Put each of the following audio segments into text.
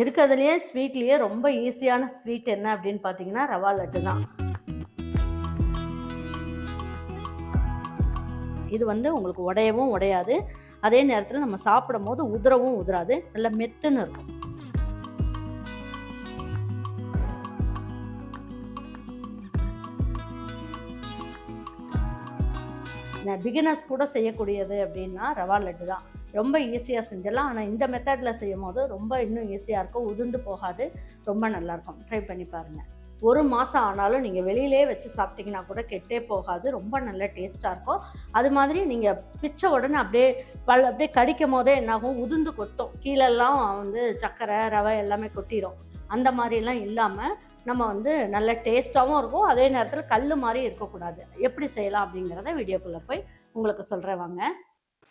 இருக்கிறதுலையே ஸ்வீட்லேயே ரொம்ப ஈஸியான ஸ்வீட் என்ன அப்படின்னு பார்த்தீங்கன்னா ரவா லட்டு தான். இது வந்து உங்களுக்கு உடையவும் உடையாது. அதே நேரத்தில் நம்ம சாப்பிடும் போது உதிரவும் உதிராது. நல்லா மெத்துன்னு இருக்கும். பிகினர்ஸ் கூட செய்யக்கூடியது அப்படின்னா ரவா லட்டு தான். ரொம்ப ஈஸியாக செஞ்சிடலாம். ஆனால் இந்த மெத்தடில் செய்யும் போது ரொம்ப இன்னும் ஈஸியாக இருக்கும். உதிர்ந்து போகாது. ரொம்ப நல்லாயிருக்கும். ட்ரை பண்ணி பாருங்கள் ஒரு மாதம் ஆனாலும் நீங்கள் வெளியிலே வச்சு சாப்பிட்டீங்கன்னா கூட கெட்டே போகாது. ரொம்ப நல்ல டேஸ்ட்டாக இருக்கும். அது மாதிரி நீங்கள் பிச்சை உடனே அப்படியே பல் அப்படியே கடிக்கும் போதே என்னாகும்? உதிர்ந்து கொட்டும். கீழெல்லாம் வந்து சர்க்கரை ரவை எல்லாமே கொட்டிடும் அந்த மாதிரிலாம் இல்லாமல் நம்ம வந்து நல்ல டேஸ்ட்டாகவும் இருக்கும். அதே நேரத்தில் கல் மாதிரி இருக்கக்கூடாது. எப்படி செய்யலாம் அப்படிங்கிறத வீடியோக்குள்ளே போய் உங்களுக்கு சொல்கிறேன் வாங்க.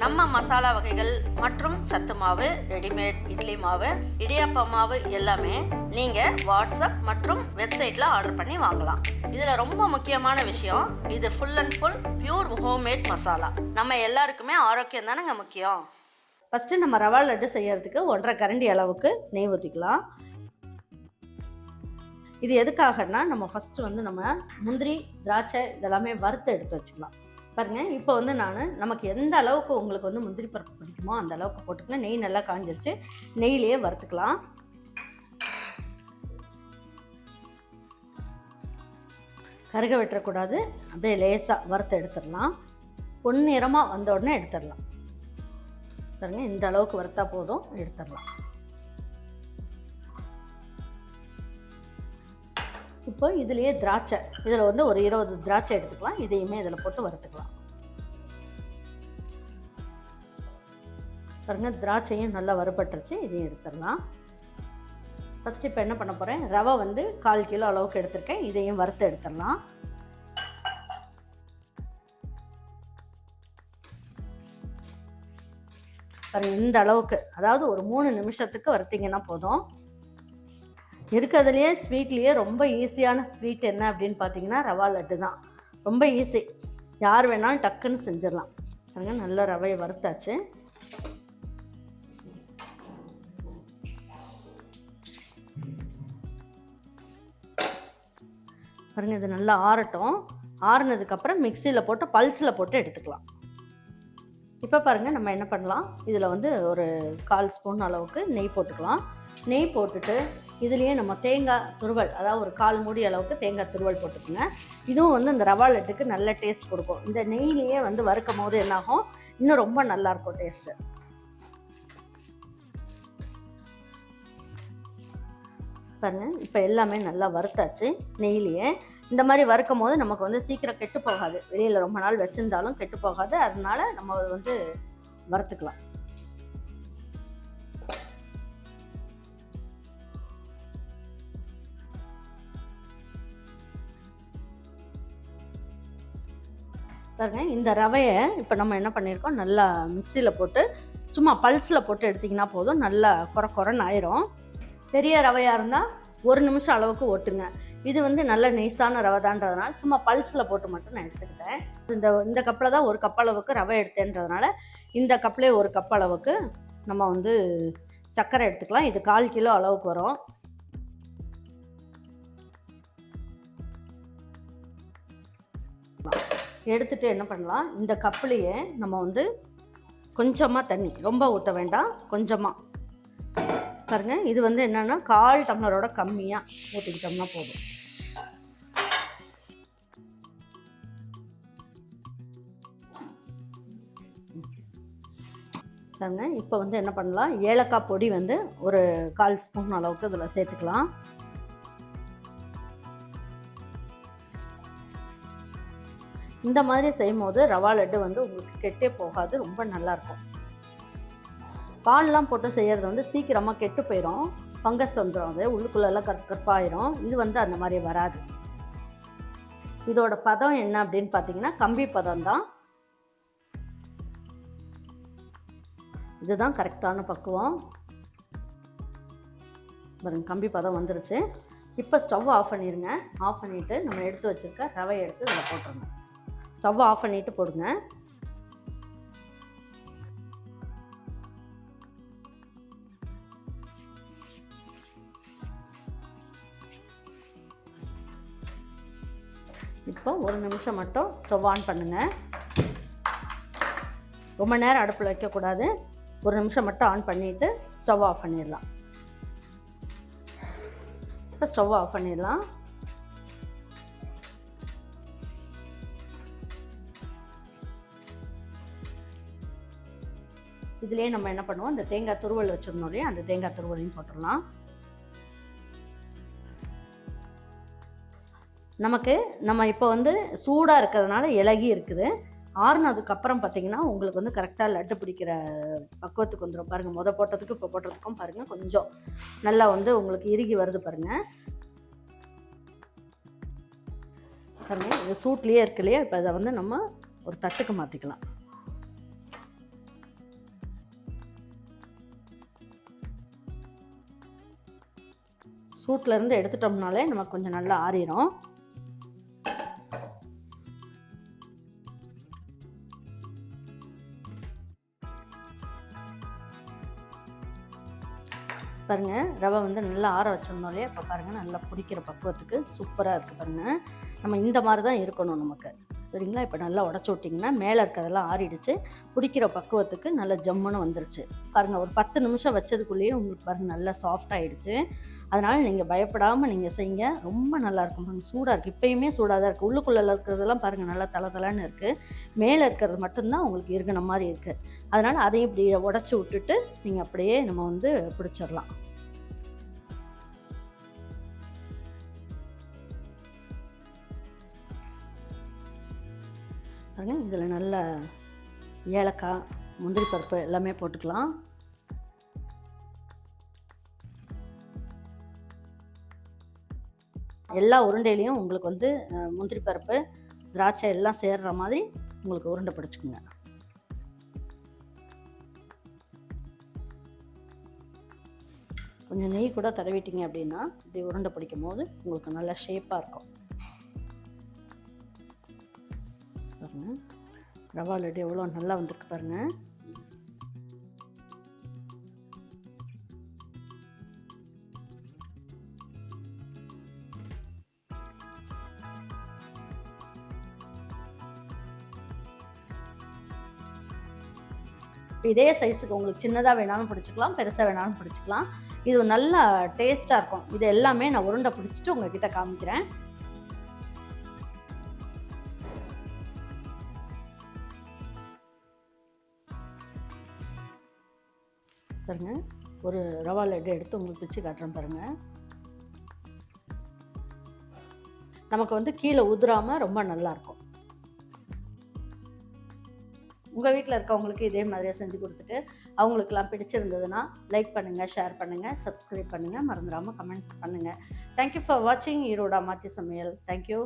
நம்ம மசாலா வகைகள் மற்றும் சத்து மாவு ரெடிமேட் இட்லி மாவு இடியாப்ப மாவு எல்லாமே நீங்கள் வாட்ஸ்அப் மற்றும் வெப்சைட்டில் ஆர்டர் பண்ணி வாங்கலாம். இதில் ரொம்ப முக்கியமான விஷயம் இது full and full pure homemade masala நம்ம எல்லாருக்குமே ஆரோக்கியம் தானேங்க முக்கியம்? ஃபஸ்ட்டு நம்ம ரவா லட்டு செய்யறதுக்கு ஒன்றரை கரண்டி அளவுக்கு நெய் ஊற்றிக்கலாம் இது எதுக்காகன்னா நம்ம ஃபஸ்ட்டு வந்து நம்ம முந்திரி திராட்சை இதெல்லாமே வறுத்து எடுத்து வச்சுக்கலாம். பாருங்கள் இப்போ வந்து நான் நமக்கு எந்த அளவுக்கு உங்களுக்கு வந்து முந்திரி பருப்பு பிடிக்குமோ அந்த அளவுக்கு போட்டுக்கலாம் நெய் நல்லா காஞ்சிருச்சு. நெய்லேயே வறுத்துக்கலாம். கருக வெட்டக்கூடாது அப்படியே லேசாக வறுத்து எடுத்துடலாம். பொன்னிறமாக வந்த உடனே எடுத்துடலாம். பாருங்கள் இந்த அளவுக்கு வறுத்தா போதும். எடுத்துடலாம். இப்போ இதுலேயே திராட்சை. இதில் வந்து ஒரு இருபது திராட்சை எடுத்துக்கலாம். இதையுமே இதில் போட்டு வறுத்துக்கலாம். பாருங்கள் திராட்சையும் நல்லா வறுபட்டுருச்சு. இதையும் எடுத்துடலாம். ஃபஸ்ட்டு இப்போ என்ன பண்ண போகிறேன் ரவை வந்து கால் கிலோ அளவுக்கு எடுத்திருக்கேன். இதையும் வறுத்து எடுத்துடலாம். பாருங்கள் இந்த அளவுக்கு. அதாவது ஒரு மூணு நிமிஷத்துக்கு வறுத்திங்கன்னா போதும். இருக்கிறதுலையே ஸ்வீட்லேயே ரொம்ப ஈஸியான ஸ்வீட் என்ன அப்படின்னு பார்த்தீங்கன்னா ரவா லட்டு தான். ரொம்ப ஈஸி யார் வேணாலும் டக்குன்னு செஞ்சிடலாம். பாருங்க நல்ல ரவையை வறுத்தாச்சு. பாருங்க இது நல்லா ஆறட்டும். ஆறுனதுக்கப்புறம் மிக்சியில் போட்டு பல்ஸில் போட்டு எடுத்துக்கலாம். இப்போ பாருங்கள் நம்ம என்ன பண்ணலாம்? இதில் வந்து ஒரு கால் ஸ்பூன் அளவுக்கு நெய் போட்டுக்கலாம். நெய் போட்டுட்டு இதுலேயே நம்ம தேங்காய் துருவல் அதாவது ஒரு கால் மூடி அளவுக்கு தேங்காய் துருவல் போட்டுக்கோங்க. இதுவும் வந்து இந்த ரவா லட்டுக்கு நல்ல டேஸ்ட் கொடுக்கும். இந்த நெய்லேயே வந்து வறுக்கும் போது என்னாகும்? இன்னும் ரொம்ப நல்லாயிருக்கும் டேஸ்ட்டு பாருங்க இப்போ எல்லாமே நல்லா வறுத்தாச்சு நெய்லேயே. இந்த மாதிரி வறுக்கும் போது நமக்கு வந்து சீக்கிரம் கெட்டு போகாது. வெளியில் ரொம்ப நாள் வச்சுருந்தாலும் கெட்டு போகாது. அதனால நம்ம வந்து வறுத்துக்கலாம். பாருங்க இந்த ரவையை இப்போ நம்ம என்ன பண்ணியிருக்கோம் நல்லா மிக்சியில் போட்டு சும்மா பல்ஸில் போட்டு எடுத்திங்கன்னா போதும் நல்லா குறை குறைன்னு ஆயிரும். பெரிய ரவையாக இருந்தால் ஒரு நிமிஷம் அளவுக்கு ஓட்டுங்க. இது வந்து நல்ல நெய்ஸான ரவை தான்றதுனால சும்மா பல்ஸில் போட்டு மட்டும் நான் எடுத்துக்கிட்டேன். இந்த இந்த கப்பில் தான் ஒரு கப் அளவுக்கு ரவை எடுத்தேன்றதுனால இந்த கப்லேயே ஒரு கப் அளவுக்கு நம்ம வந்து சர்க்கரை எடுத்துக்கலாம். இது கால் கிலோ அளவுக்கு வரும். எடுத்துகிட்டு என்ன பண்ணலாம்? இந்த கப்புலையே நம்ம வந்து கொஞ்சமாக தண்ணி ரொம்ப ஊற்ற வேண்டாம் கொஞ்சமாக பாருங்க இது வந்து என்னன்னா கால் டம்ளரோட கம்மியாக ஊற்றிக்கிட்டோம்னா போதும். பாருங்க இப்போ வந்து என்ன பண்ணலாம்? ஏலக்காய் பொடி வந்து ஒரு கால் ஸ்பூன் அளவுக்கு இதில் சேர்த்துக்கலாம். இந்த மாதிரி செய்யும் போது ரவா லட்டு வந்து உங்களுக்கு கெட்டே போகாது ரொம்ப நல்லாயிருக்கும். பால்லாம் போட்டு செய்கிறது வந்து சீக்கிரமாக கெட்டு போயிடும் ஃபங்கஸ் வந்துடும் அது உள்ளுக்குள்ளெல்லாம் கற் கற்பாயிரும் இது வந்து அந்த மாதிரி வராது. இதோட பதம் என்ன அப்படின்னு பார்த்தீங்கன்னா கம்பி பதம் தான். இதுதான் கரெக்டான பக்குவம். பாருங்க கம்பி பதம் வந்துருச்சு. இப்போ ஸ்டவ் ஆஃப் பண்ணிடுங்க ஆஃப் பண்ணிவிட்டு நம்ம எடுத்து வச்சுருக்க ரவை எடுத்து இதில் போட்டுருங்க ஸ்டவ் ஆஃப் பண்ணிவிட்டு போடுங்க. இப்போ ஒரு நிமிஷம் மட்டும் ஸ்டவ் ஆன் பண்ணுங்கள் ரொம்ப நேரம் அடுப்பில் வைக்கக்கூடாது. ஒரு நிமிஷம் மட்டும் ஆன் பண்ணிவிட்டு ஸ்டவ் ஆஃப் பண்ணிடலாம். இப்போ ஸ்டவ் ஆஃப் பண்ணிடலாம். இதுலேயே நம்ம என்ன பண்ணுவோம்? அந்த தேங்காய் துருவல் வச்சுருந்தோம் இல்லையா? அந்த தேங்காய் துருவலையும் போட்டுடலாம். நமக்கு நம்ம இப்போ வந்து சூடாக இருக்கிறதுனால இலகி இருக்குது. ஆறுனதுக்கப்புறம் பார்த்தீங்கன்னா உங்களுக்கு வந்து கரெக்டாக லட்டு பிடிக்கிற பக்குவத்துக்கு வந்துடும் பாருங்கள் முத போட்டதுக்கு இப்போ போட்டதுக்கும் பாருங்கள் கொஞ்சம் நல்லா வந்து உங்களுக்கு இறுகி வருது பாருங்கள் பாருங்கள் இது சூட்லேயே இருக்கு இல்லையா? இப்போ அதை வந்து நம்ம ஒரு தட்டுக்கு மாற்றிக்கலாம் சூட்லேருந்து எடுத்துட்டோம்னாலே நமக்கு கொஞ்சம் நல்லா ஆறிடும் பாருங்க ரவை வந்து நல்லா ஆற வச்சிருந்தோம் இல்லையா இப்போ பாருங்கள் நல்லா பிடிக்கிற பக்குவத்துக்கு சூப்பராக இருக்குது பாருங்கள் நம்ம இந்த மாதிரி தான் இருக்கணும் நமக்கு. சரிங்களா? இப்போ நல்லா உடச்சி விட்டிங்கன்னா மேலே இருக்கிறதெல்லாம் ஆறிடுச்சு. பிடிக்கிற பக்குவத்துக்கு நல்லா ஜம்முன்னு வந்துருச்சு. பாருங்கள் ஒரு பத்து நிமிஷம் வச்சதுக்குள்ளேயே உங்களுக்கு பாருங்கள் நல்லா சாஃப்ட் ஆகிடுச்சு அதனால் நீங்கள் பயப்படாமல் நீங்கள் செய்யுங்க. ரொம்ப நல்லா இருக்கும் சூடாக இருக்குது இப்போயுமே சூடாக தான் இருக்குது உள்ளுக்குள்ளே இருக்கிறதெல்லாம் பாருங்கள் நல்லா தலை தலைன்னு இருக்குது மேலே இருக்கிறது மட்டும்தான் உங்களுக்கு இருக்கிற மாதிரி இருக்குது அதனால் அதையும் இப்படி உடச்சி விட்டுட்டு நீங்கள் அப்படியே நம்ம வந்து பிடிச்சிடலாம். பாருங்கள் இதில் நல்ல ஏலக்காய் முந்திரி பருப்பு எல்லாமே போட்டுக்கலாம். எல்லா உருண்டையிலையும் உங்களுக்கு வந்து முந்திரி பருப்பு திராட்சை எல்லாம் சேர்ற மாதிரி உங்களுக்கு உருண்டை பிடிச்சிக்குங்க. கொஞ்சம் நெய் கூட தடவிட்டீங்க அப்படின்னா இப்படி உருண்டை பிடிக்கும் போது உங்களுக்கு நல்ல ஷேப்பாக இருக்கும். பாருங்க. ரவா லட்டு எவ்வளோ நல்லா வந்திருக்கு பாருங்க. இதே சைஸுக்கு உங்களுக்கு சின்னதாக வேணாலும் பிடிச்சிக்கலாம் பெருசாக வேணாலும் பிடிச்சிக்கலாம். இது நல்லா டேஸ்ட்டாக இருக்கும். இது எல்லாமே நான் உருண்டை பிடிச்சிட்டு உங்ககிட்ட காமிக்கிறேன். பாருங்க. ஒரு ரவா லட்டு எடுத்து உங்களுக்கு பிச்சு காட்டுறேன் பாருங்க. நமக்கு வந்து கீழே உதிராமல் ரொம்ப நல்லா இருக்கும். உங்கள் வீட்டில் இருக்கவங்களுக்கு இதே மாதிரியே செஞ்சு கொடுத்துட்டு அவங்களுக்கெல்லாம் பிடிச்சிருந்ததுன்னா லைக் பண்ணுங்கள் ஷேர் பண்ணுங்கள் சப்ஸ்கிரைப் பண்ணுங்கள் மறந்துடாமல் கமெண்ட்ஸ் பண்ணுங்கள் தேங்க்யூ ஃபார் வாட்சிங் ஈரோடா மாற்றி சமையல். தேங்க்யூ